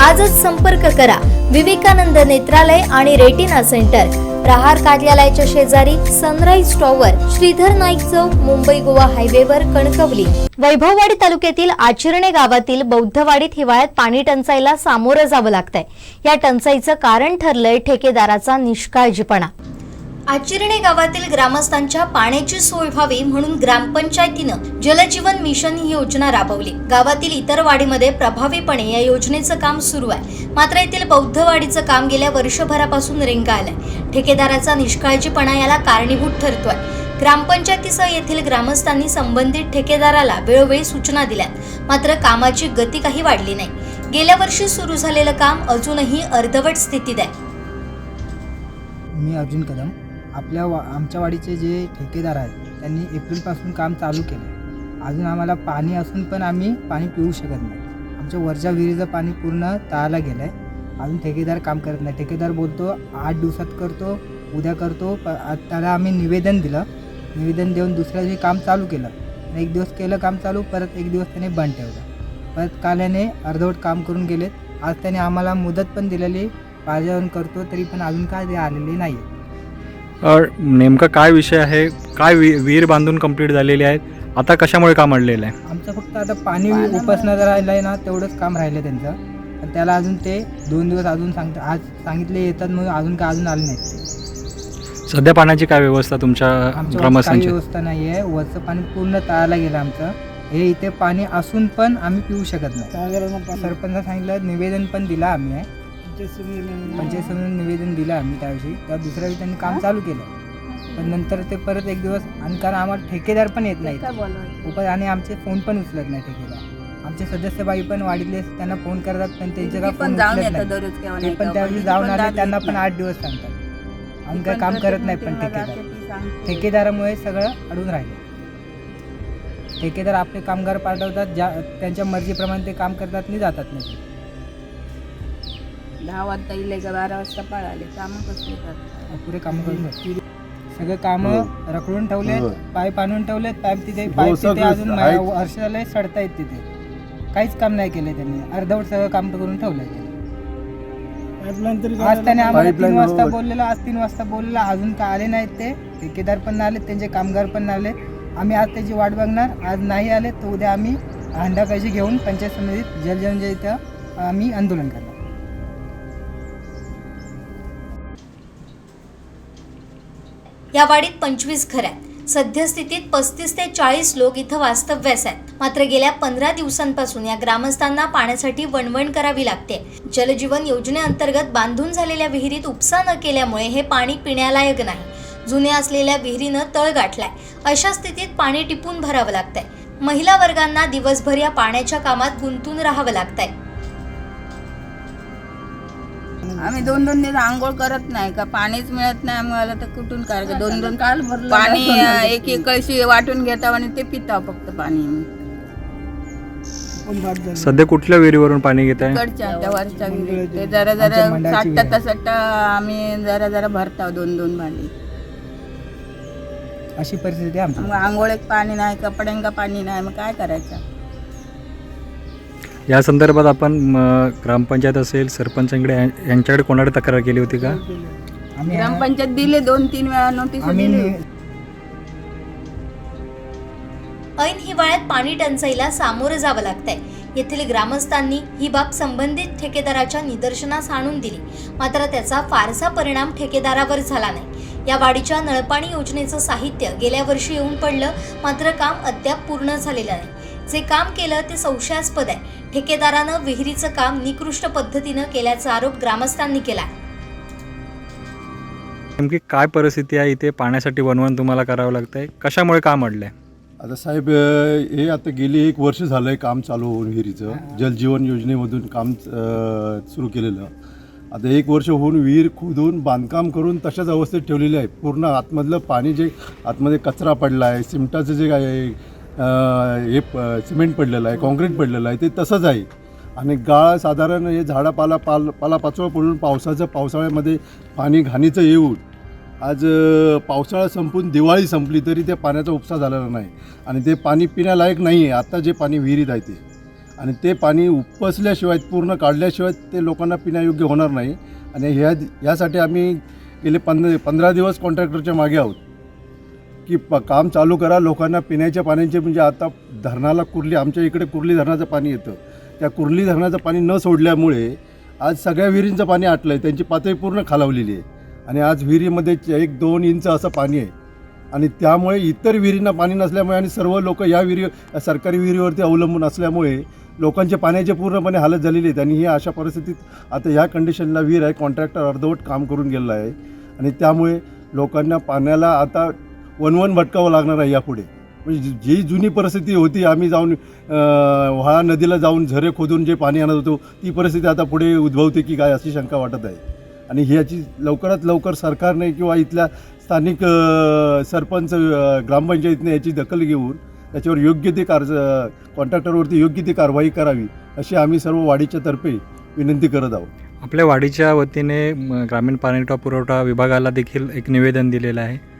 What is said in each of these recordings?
आजच संपर्क करा. विवेकानंद नेत्रालय आणि रेटिना सेंटर. प्रहार कार्यालयाच्या शेजारी सनराईज टॉवर श्रीधर नाईक चौक मुंबई गोवा हायवेवर कणकवली. वैभववाडी तालुक्यातील आचिरणे गावातील बौद्धवाडीत हिवाळ्यात पाणी टंचाईला सामोरं जावं लागतंय. या टंचाईचं कारण ठरलंय ठेकेदाराचा निष्काळजीपणा. आचिरणे गावातील ग्रामस्थांच्या पाण्याची सोय व्हावी म्हणून ग्रामपंचायतीनं जलजीवन मिशन ही योजना राबवली. गावातील इतर वाडीमध्ये प्रभावीपणे या योजनेचं काम सुरू आहे. मात्र येथील बौद्ध वाडीचं काम गेल्या वर्षभरापासून रेंगाळलंय ठेकेदाराचा निष्काळजीपणा याला कारणीभूत ठरतोय. ग्रामपंचायतीसह येथील ग्रामस्थांनी संबंधित ठेकेदाराला वेळोवेळी सूचना दिल्यात. मात्र कामाची गती काही वाढली नाही. गेल्या वर्षी सुरू झालेलं काम अजूनही अर्धवट स्थितीत आहे. मी अर्जुन कदम. आपल्या वा आमच्या वाडीचे जे ठेकेदार आहेत त्यांनी एप्रिलपासून काम चालू केलं अजून आम्हाला पाणी असून पण आम्ही पाणी पिऊ शकत नाही. आमच्या वरच्या विहिरीचं पाणी पूर्ण तळाला गेलं आहे अजून ठेकेदार काम करत नाही. ठेकेदार बोलतो आठ दिवसात करतो उद्या करतो. प त्याला आम्ही निवेदन दिलं. निवेदन देऊन दुसऱ्या दिवशी काम चालू केलं. एक दिवस केलं काम चालू परत एक दिवस त्याने बंद ठेवलं. परत काल याने अर्धवट काम करून गेलेत. आज त्याने आम्हाला मुदत पण दिलेली पाजावून करतो तरी पण अजून काय ते आलेले नाही आहे नेमका काय विषय आहे? काय वि विहीर बांधून कंप्लीट झालेली आहेत आता कशामुळे काम अडलेलं आहे? आमचं फक्त आता पाणी उपसणं जर राहिलं आहे ना तेवढंच काम राहिलं त्यांचं. पण त्याला अजून ते दोन दिवस अजून सांगतात आज सांगितले येतात मग अजून काय अजून आले नाहीत. ते सध्या पाण्याची काय व्यवस्था तुमच्या ग्रामस्थांची? व्यवस्था नाही आहे वरचं पाणी पूर्ण तळायला गेलं आमचं. हे इथे पाणी असून पण आम्ही पिऊ शकत नाही. सरपंच सांगितलं निवेदन पण दिलं आम्ही. आहे पंचायत समितीने निवेदन दिलं आम्ही त्याविषयी. त्या दुसऱ्या दिवशी त्यांनी काम चालू केलं. पण नंतर ते परत एक दिवस आणि कारण आम्हाला ठेकेदार पण येत नाहीत. उपाय आणि आमचे फोन पण उचलत नाही ठेकेदार. आमचे सदस्य बाई पण वाढीतले त्यांना फोन करतात पण त्यांचे काय फोन ते पण. त्यावेळी पण जाऊन आले त्यांना. पण आठ दिवस सांगतात आम्ही काय काम करत नाही पण ठेकेदार. ठेकेदारामुळे सगळं अडून राहिले. ठेकेदार आपले कामगार पाठवतात ज्या त्यांच्या मर्जीप्रमाणे ते काम करतात आणि जातात नाही. दहा वाजता इले का बारा वाजता पळाले कामं कसले करतात पुरे काम करून. सगळे काम रखडून ठेवलेत पाईप आणून ठेवलेत पाईप तिथे पाईप तिथे सगळं अजून आहेत. वर्ष झाले सडतायत तिथे काहीच काम नाही केले त्यांनी अर्धवट सगळं काम करून ठेवलंय. आज त्याने आम्हाला तीन Pipeline वाजता बरोबर. बोललेलं आज तीन वाजता बोललेलं अजून काय आले नाहीत ते ठेकेदार पण नाही आले त्यांचे कामगार पण नाही आले आम्ही आज त्याची वाट बघणार आज नाही आले तर उद्या आम्ही हंडाकाशी घेऊन पंचायत समितीत जलजीवन जे इथं आम्ही आंदोलन करणार या वाडीत पंचवीस घर आहेत. सद्यस्थितीत पस्तीस ते चाळीस लोक इथं वास्तव्यास आहेत. मात्र गेल्या पंधरा दिवसांपासून या ग्रामस्थांना पाण्यासाठी वणवण करावी लागते. जलजीवन योजनेअंतर्गत बांधून झालेल्या विहिरीत उपसा न केल्यामुळे हे पाणी पिण्यालायक नाही. जुन्या असलेल्या विहिरीनं तळ गाठलाय. अशा स्थितीत पाणी टिपून भरावं लागतंय. महिला वर्गांना दिवसभर या पाण्याच्या कामात गुंतून राहावं लागतंय. आम्ही दोन दोन दिवस आंघोळ करत नाही का पाणीच मिळत नाही आम्हाला तर कुठून करायचं? दोन दोन काल पाणी अं, एक एक कळशी वाटून घेता आणि ते पिता फक्त पाणी. सध्या कुठल्या विहिरीवरून पाणी घेत आहे इकडच्या त्या वरच्या विहिरीत. ते जरा जरा आमच्या मंडळाची साठता आम्ही जरा जरा भरता दोन दोन भांडी. अशी परिस्थिती आहे आमची. मग आंघोळीत पाणी नाही कपड्यांका पाणी नाही मग काय करायचं? या संदर्भात आपण ग्रामपंचायत असेल सरपंचांकडे यां- यांच्याकडे कोणाकडे तक्रार केली होती का? आम्ही ग्रामपंचायत दिले दोन तीन वेळा नोटीस आम्ही ऐन हिवाळ्यात पाणी टंचाईला सामोरं जावं लागतंय. येथील ग्रामस्थांनी ही बाब संबंधित ठेकेदाराच्या निदर्शनास आणून दिली. मात्र त्याचा फारसा परिणाम ठेकेदारावर झाला नाही. या वाडीच्या नळपाणी योजनेचं साहित्य गेल्या वर्षी येऊन पडलं मात्र काम अद्याप पूर्ण झालेलं नाही. जे काम केलं ते संशयास्पद आहे. ठेकेदारानं विहिरीचं काम निकृष्ट पद्धतीनं केल्याचा आरोप ग्रामस्थांनी केला नेमकी काय परिस्थिती आहे? इथे पाण्यासाठी वनवन तुम्हाला करावं लागतंय. कशामुळे काम अडलंय? आता साहेब अ, हे आता गेली एक वर्ष झालं आहे काम चालू होऊन विहिरीचं. जलजीवन योजनेमधून काम सुरू केलेलं. आता एक वर्ष होऊन विहीर खोदून बांधकाम करून तशाच अवस्थेत ठेवलेली आहे. पूर्ण आतमधलं पाणी जे आतमध्ये कचरा पडला आहे सिमटाचं जे काय आहे, हे प- सिमेंट पडलेलं आहे काँक्रीट पडलेलं आहे ते तसंच आहे. आणि गाळ साधारण हे झाडापाला पाल पालापाचोळा पडून पावसाचं पावसाळ्यामध्ये पाणी घाणीचं येऊन आज पावसाळा संपून दिवाळी संपली तरी त्या पाण्याचा उपसा झालेला नाही. आणि ते पाणी पिण्यालायक नाही आहे आत्ता जे पाणी विहिरीत आहे ते. आणि ते पाणी उपसल्याशिवाय पूर्ण काढल्याशिवाय ते लोकांना पिण्यायोग्य होणार नाही. आणि ह्या ह्यासाठी आम्ही गेले पंधरा पंधरा दिवस कॉन्ट्रॅक्टरच्या मागे आहोत. की प काम चालू करा लोकांना पिण्याच्या पाण्याचे म्हणजे आता धरणाला कुर्ली आमच्या इकडे कुर्ली धरणाचं पाणी येतं. त्या कुर्ली धरणाचं पाणी न सोडल्यामुळे आज सगळ्या विहिरींचं पाणी आटलं आहे त्यांची पातळी पूर्ण खालावलेली आहे. आणि आज विहिरीमध्ये एक दोन इंच असं पाणी आहे. आणि त्यामुळे इतर विहिरींना पाणी नसल्यामुळे आणि सर्व लोक या विहिरी सरकारी विहिरीवरती अवलंबून असल्यामुळे लोकांचे पाण्याचे पूर्णपणे हालत झालेली आहेत आणि ही अशा परिस्थितीत आता ह्या कंडिशनला विहीर आहे कॉन्ट्रॅक्टर अर्धवट काम करून गेलेलं आहे. आणि त्यामुळे लोकांना पाण्याला आता वनवन भटकावं लागणार आहे यापुढे. म्हणजे जी- जुनी परिस्थिती होती आम्ही जाऊन व्हाळा नदीला जाऊन झरे खोदून जे पाणी आणत होतो ती परिस्थिती आता पुढे उद्भवते की काय अशी शंका वाटत आहे. आणि ह्याची लवकरात लवकर सरकारने किंवा इथल्या स्थानिक सरपंच ग्रामपंचायतीने याची दखल घेऊन त्याच्यावर योग्य ते कार कॉन्ट्रॅक्टरवरती योग्य ती कारवाई करावी अशी आम्ही सर्व वाडीच्या तर्फे विनंती करत आहोत. आपल्या वाडीच्या वतीने ग्रामीण पाणीपुरवठा पुरवठा विभागाला देखील एक निवेदन दिलेलं आहे.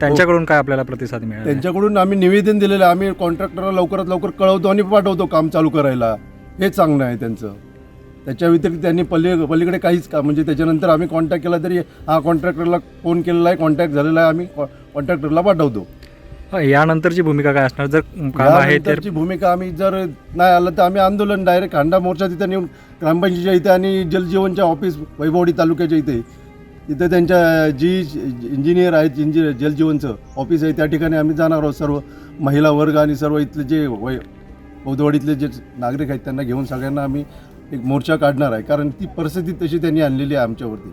त्यांच्याकडून काय आपल्याला प्रतिसाद मिळाला? त्यांच्याकडून आम्ही निवेदन दिलेलं आहे. आम्ही कॉन्ट्रॅक्टरला लवकरात लवकर कळवतो आणि पाठवतो काम चालू करायला. हे चांगलं आहे त्यांचं. त्याच्या व्यतिरिक्त त्यांनी पल्ली पलीकडे काहीच का म्हणजे त्याच्यानंतर आम्ही कॉन्टॅक्ट केला तरी हा कॉन्ट्रॅक्टरला फोन केलेला आहे कॉन्टॅक्ट झालेला आहे आम्ही कॉन्ट्रॅक्टरला पाठवतो. यानंतरची भूमिका काय असणार? जर काम आहे तर यानंतरची भूमिका आम्ही जर नाही आलं तर आम्ही आंदोलन डायरेक्ट हांडा मोर्चा तिथे नेऊन ग्रामपंचायतीच्या इथे आणि जलजीवनच्या ऑफिस वैभवडी तालुक्याच्या इथे इथं त्यांच्या जी इंजिनियर आहेत इंजिनियर जलजीवनचं ऑफिस आहे त्या ठिकाणी आम्ही जाणार आहोत. सर्व महिला वर्ग आणि सर्व इथले जे वै बौद्धवाडीतले जे नागरिक आहेत त्यांना घेऊन सगळ्यांना आम्ही एक मोर्चा काढणार आहे. कारण ती परिस्थिती तशी त्यांनी आणलेली आहे आमच्यावरती.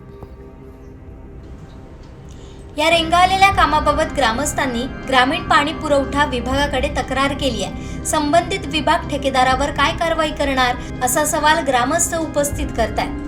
या रेंगाळलेल्या कामाबाबत ग्रामस्थांनी ग्रामीण पाणी पुरवठा विभागाकडे तक्रार केली आहे. संबंधित विभाग ठेकेदारावर काय कारवाई करणार असा सवाल ग्रामस्थ उपस्थित करतायत.